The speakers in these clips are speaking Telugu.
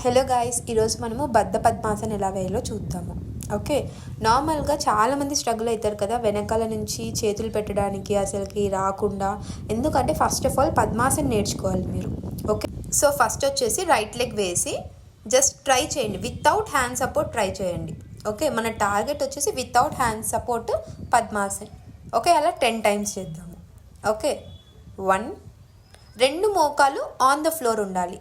హలో గాయస్ ఈరోజు మనము బద్ధ పద్మాసన ఎలా వేయాలో చూద్దాము. ఓకే నార్మల్గా చాలామంది స్ట్రగుల్ అవుతారు కదా వెనకాల నుంచి చేతులు పెట్టడానికి అసలుకి రాకుండా. ఎందుకంటే ఫస్ట్ ఆఫ్ ఆల్ పద్మాసన నేర్చుకోవాలి మీరు. ఓకే సో ఫస్ట్ వచ్చేసి రైట్ లెగ్ వేసి జస్ట్ ట్రై చేయండి. వితౌట్ హ్యాండ్ సపోర్ట్ ట్రై చేయండి. ఓకే మన టార్గెట్ వచ్చేసి without hand support padmasan. Okay అలా టెన్ టైమ్స్ చేద్దాము. ఓకే వన్ రెండు మోకాలు ఆన్ ద ఫ్లోర్ ఉండాలి.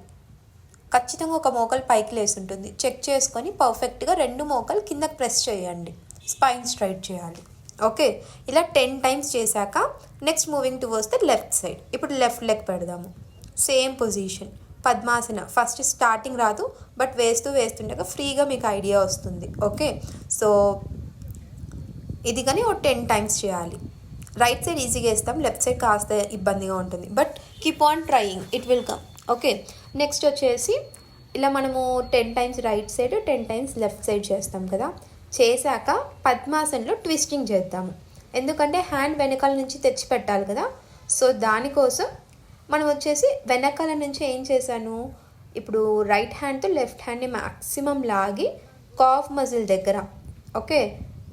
ఖచ్చితంగా ఒక మోకలు పైకి లేసి ఉంటుంది చెక్ చేసుకొని పర్ఫెక్ట్గా రెండు మోకలు కిందకి ప్రెస్ చేయండి. స్పైన్ స్ట్రైట్ చేయాలి. ఓకే? ఇలా టెన్ టైమ్స్ చేశాక నెక్స్ట్ మూవింగ్ టు వస్తే లెఫ్ట్ సైడ్. ఇప్పుడు లెఫ్ట్ లెగ్ పెడదాము. Same position. Padmasana. First starting రాదు బట్ వేస్తూ వేస్తుండగా ఫ్రీగా మీకు ఐడియా వస్తుంది. ఓకే? సో ఇది కానీ ఒక టెన్ టైమ్స్ చేయాలి. రైట్ సైడ్ ఈజీగా వేస్తాం లెఫ్ట్ సైడ్ కాస్త ఇబ్బందిగా ఉంటుంది. But keep on trying. It will come. Okay next వచ్చేసి ఇలా మనము ten times right side ten times left side చేస్తాం కదా. చేశాక పద్మాసనలో ట్విస్టింగ్ చేద్దాము. ఎందుకంటే హ్యాండ్ వెనకాల నుంచి తెచ్చి పెట్టాలి కదా. సో దానికోసం మనం వచ్చేసి వెనకాల నుంచి ఏం చేశాను? ఇప్పుడు రైట్ హ్యాండ్తో లెఫ్ట్ హ్యాండ్ని మ్యాక్సిమం లాగి కాఫ్ మజిల్ దగ్గర. ఓకే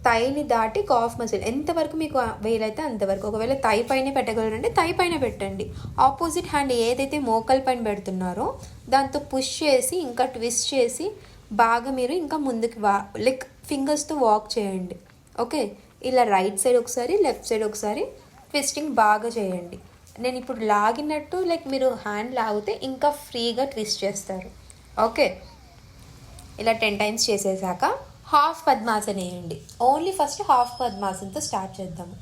థైని దాటి కాఫ్ మజిల్ ఎంతవరకు మీకు వీలైతే అంతవరకు. ఒకవేళ థై పైన పెట్టగలరంటే థై పైన పెట్టండి. ఆపోజిట్ హ్యాండ్ ఏదైతే మోకల్ పైన పెడుతున్నారో దాంతో పుష్ చేసి ఇంకా ట్విస్ట్ చేసి బాగా మీరు ఇంకా ముందుకు వా లైక్ ఫింగర్స్తో వాక్ చేయండి. ఓకే? ఇలా రైట్ సైడ్ ఒకసారి లెఫ్ట్ సైడ్ ఒకసారి ట్విస్టింగ్ బాగా చేయండి. నేను ఇప్పుడు లాగినట్టు లైక్ మీరు హ్యాండ్ లాగితే ఇంకా ఫ్రీగా ట్విస్ట్ చేస్తారు. ఓకే? ఇలా టెన్ టైమ్స్ చేసేసాక హాఫ్ పద్మాసన్ వేయండి ఓన్లీ ఫస్ట్ హాఫ్ పద్మాసనతో స్టార్ట్ చేద్దాము.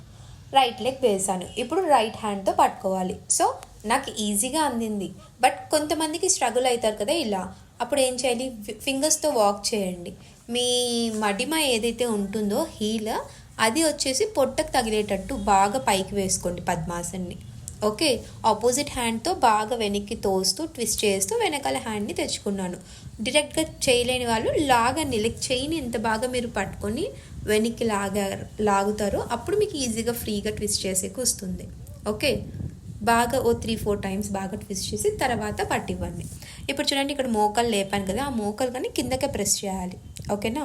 రైట్ లెగ్ వేసాను ఇప్పుడు రైట్ హ్యాండ్తో పట్టుకోవాలి. సో నాకు ఈజీగా అందింది. బట్ కొంతమందికి స్ట్రగుల్ అవుతారు కదా ఇలా. అప్పుడు ఏం చేయాలి? ఫింగర్స్తో వాక్ చేయండి. మీ మడిమ ఏదైతే ఉంటుందో హీల్ అది వచ్చేసి పొట్టకు తగిలేటట్టు బాగా పైకి వేసుకోండి పద్మాసన్ని. ఓకే ఆపోజిట్ హ్యాండ్తో బాగా వెనక్కి తోస్తూ ట్విస్ట్ చేస్తూ వెనకాల హ్యాండ్ని తెచ్చుకున్నాను. డైరెక్ట్గా చేయలేని వాళ్ళు లాగండి లైక్ చెయ్యిని ఎంత బాగా మీరు పట్టుకొని వెనక్కి లాగా లాగుతారో అప్పుడు మీకు ఈజీగా ఫ్రీగా ట్విస్ట్ చేసేకి వస్తుంది. ఓకే బాగా ఓ త్రీ ఫోర్ టైమ్స్ బాగా ట్విస్ట్ చేసి తర్వాత పట్టివ్వండి. ఇప్పుడు చూడండి ఇక్కడ మోకలు లేపాను కదా ఆ మోకలు కానీ కిందకే ప్రెస్ చేయాలి. ఓకేనా?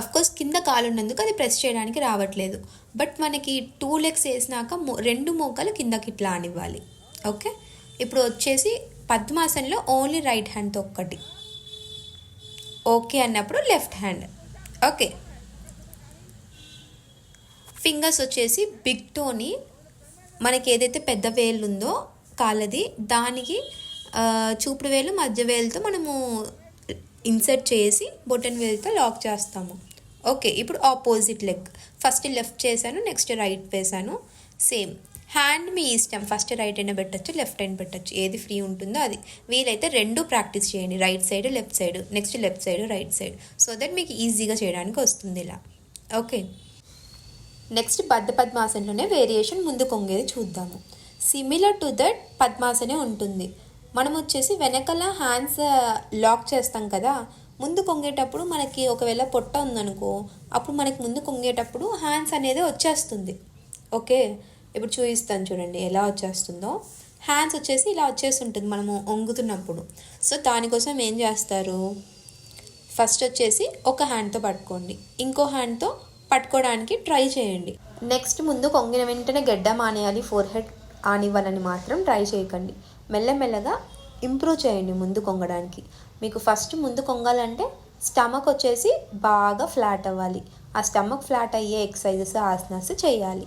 అఫ్కోర్స్ కింద కాలు ఉన్నందుకు అది ప్రెస్ చేయడానికి రావట్లేదు. బట్ మనకి టూ లెగ్స్ వేసినాక రెండు మోకాలు కిందకి ఇట్లా అనివ్వాలి. ఓకే? ఇప్పుడు వచ్చేసి పద్మాసనలో ఓన్లీ రైట్ హ్యాండ్తో ఒక్కటి. ఓకే అన్నప్పుడు లెఫ్ట్ హ్యాండ్. ఓకే? ఫింగర్స్ వచ్చేసి బిగ్ టోని మనకి ఏదైతే పెద్ద వేలు ఉందో కాలది దానికి చూపుడు వేలు మధ్య వేలుతో మనము ఇన్సర్ట్ చేసి బొటన్ వేలుతో లాక్ చేస్తాము. ఓకే ఇప్పుడు ఆపోజిట్ లెగ్. ఫస్ట్ లెఫ్ట్ చేశాను నెక్స్ట్ రైట్ వేసాను సేమ్. హ్యాండ్ మీ ఇష్టం. ఫస్ట్ రైట్ అయినా పెట్టచ్చు లెఫ్ట్ అయినా పెట్టచ్చు. ఏది ఫ్రీ ఉంటుందో అది. వీలైతే రెండు ప్రాక్టీస్ చేయండి. Right side left side. Next left side right side. So that మీకు ఈజీగా చేయడానికి వస్తుంది ఇలా. ఓకే. నెక్స్ట్ బద్ద పద్మాసనలోనే వేరియేషన్ ముందు కొంగేది చూద్దాము. సిమిలర్ టు దట్ పద్మాసనే ఉంటుంది. మనం వచ్చేసి వెనకాల హ్యాండ్స్ లాక్ చేస్తాం కదా ముందు కొంగేటప్పుడు మనకి ఒకవేళ పొట్ట ఉందనుకో అప్పుడు మనకి ముందు కొంగేటప్పుడు హ్యాండ్స్ అనేది వచ్చేస్తుంది. ఓకే? ఇప్పుడు చూపిస్తాను చూడండి ఎలా వచ్చేస్తుందో. హ్యాండ్స్ వచ్చేసి ఇలా వచ్చేసి ఉంటుంది మనము వంగుతున్నప్పుడు. సో దానికోసం ఏం చేస్తారు? ఫస్ట్ వచ్చేసి ఒక హ్యాండ్తో పట్టుకోండి. ఇంకో హ్యాండ్తో పట్టుకోవడానికి ట్రై చేయండి. నెక్స్ట్ ముందు కొంగిన వెంటనే గడ్డ మానేయాలి ఫోర్ హెడ్ ఆనివ్వాలని మాత్రం ట్రై చేయకండి. మెల్లమెల్లగా ఇంప్రూవ్ చేయండి ముందు కొంగడానికి. మీకు ఫస్ట్ ముందు కొంగాలంటే స్టమక్ వచ్చేసి బాగా ఫ్లాట్ అవ్వాలి. ఆ స్టమక్ ఫ్లాట్ అయ్యే ఎక్సర్సైజెస్ ఆసనాస్ చేయాలి.